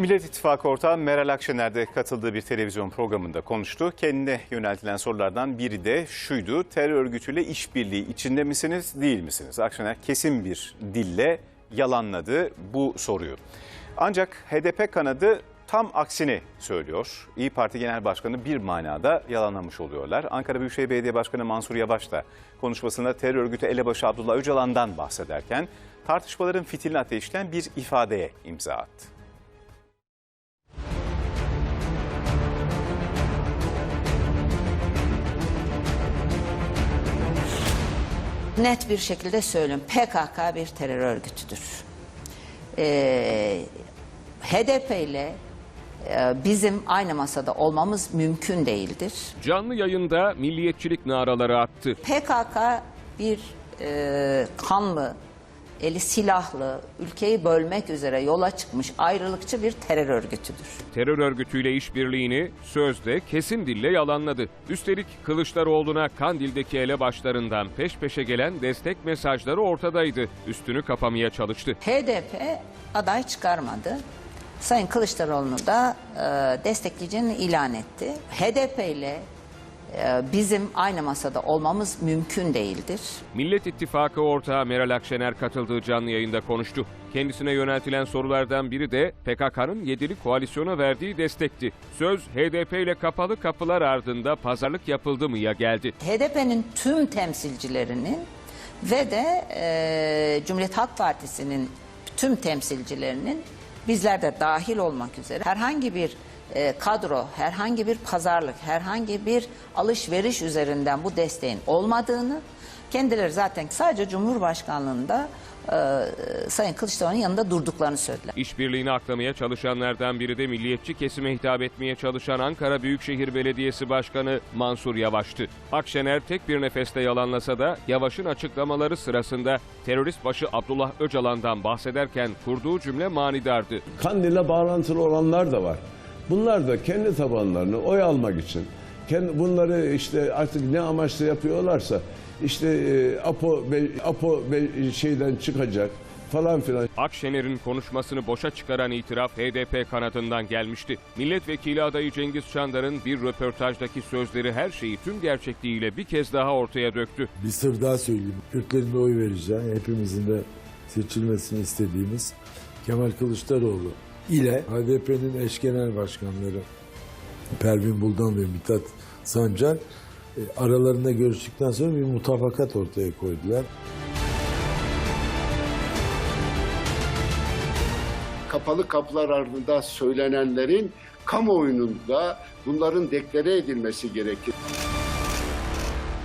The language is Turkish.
Millet İttifakı ortağı Meral Akşener de katıldığı bir televizyon programında konuştu. Kendine yöneltilen sorulardan biri de şuydu. Terör örgütüyle işbirliği içinde misiniz, değil misiniz? Akşener kesin bir dille yalanladı bu soruyu. Ancak HDP kanadı tam aksini söylüyor. İyi Parti Genel Başkanı bir manada yalanlamış oluyorlar. Ankara Büyükşehir Belediye Başkanı Mansur Yavaş da konuşmasında terör örgütü elebaşı Abdullah Öcalan'dan bahsederken tartışmaların fitilini ateşleyen bir ifadeye imza attı. Net bir şekilde söylüyorum. PKK bir terör örgütüdür. Ee, HDP ile e, bizim aynı masada olmamız mümkün değildir. Canlı yayında milliyetçilik naraları attı. PKK bir e, kanlı, eli silahlı, ülkeyi bölmek üzere yola çıkmış ayrılıkçı bir terör örgütüdür. Terör örgütüyle işbirliğini sözde kesin dille yalanladı. Üstelik Kılıçdaroğlu'na Kandil'deki elebaşlarından peş peşe gelen destek mesajları ortadaydı. Üstünü kapamaya çalıştı. HDP aday çıkarmadı. Sayın Kılıçdaroğlu'nu da e, destekleyeceğini ilan etti. HDP ile bizim aynı masada olmamız mümkün değildir. Millet İttifakı ortağı Meral Akşener katıldığı canlı yayında konuştu. Kendisine yöneltilen sorulardan biri de PKK'nın yedili koalisyona verdiği destekti. Söz HDP ile kapalı kapılar ardında pazarlık yapıldı mıya geldi. HDP'nin tüm temsilcilerinin ve de e, Cumhuriyet Halk Partisi'nin tüm temsilcilerinin bizler de dahil olmak üzere herhangi bir e, kadro, herhangi bir pazarlık, herhangi bir alışveriş üzerinden bu desteğin olmadığını kendileri zaten sadece Cumhurbaşkanlığında e, Sayın Kılıçdaroğlu'nun yanında durduklarını söylediler. İşbirliğini aklamaya çalışanlardan biri de milliyetçi kesime hitap etmeye çalışan Ankara Büyükşehir Belediyesi Başkanı Mansur Yavaş'tı. Akşener tek bir nefeste yalanlasa da Yavaş'ın açıklamaları sırasında terörist başı Abdullah Öcalan'dan bahsederken kurduğu cümle manidardı. Kandil'e bağlantılı olanlar da var. Bunlar da kendi tabanlarını oy almak için, kendi, bunları işte artık ne amaçla yapıyorlarsa işte e, Apo, Bey, Apo Bey şeyden çıkacak falan filan. Akşener'in konuşmasını boşa çıkaran itiraf HDP kanadından gelmişti. Milletvekili adayı Cengiz Çandar'ın bir röportajdaki sözleri her şeyi tüm gerçekliğiyle bir kez daha ortaya döktü. Bir sır daha söyleyeyim. Kürtlerin de oy vereceği, hepimizin de seçilmesini istediğimiz Kemal Kılıçdaroğlu ile HDP'nin eş genel başkanları Pervin Buldan ve Mithat Sancar e, aralarında görüştükten sonra bir mutabakat ortaya koydular. kapalı kapılar ardında söylenenlerin kamuoyunun da bunların deklare edilmesi gerekir.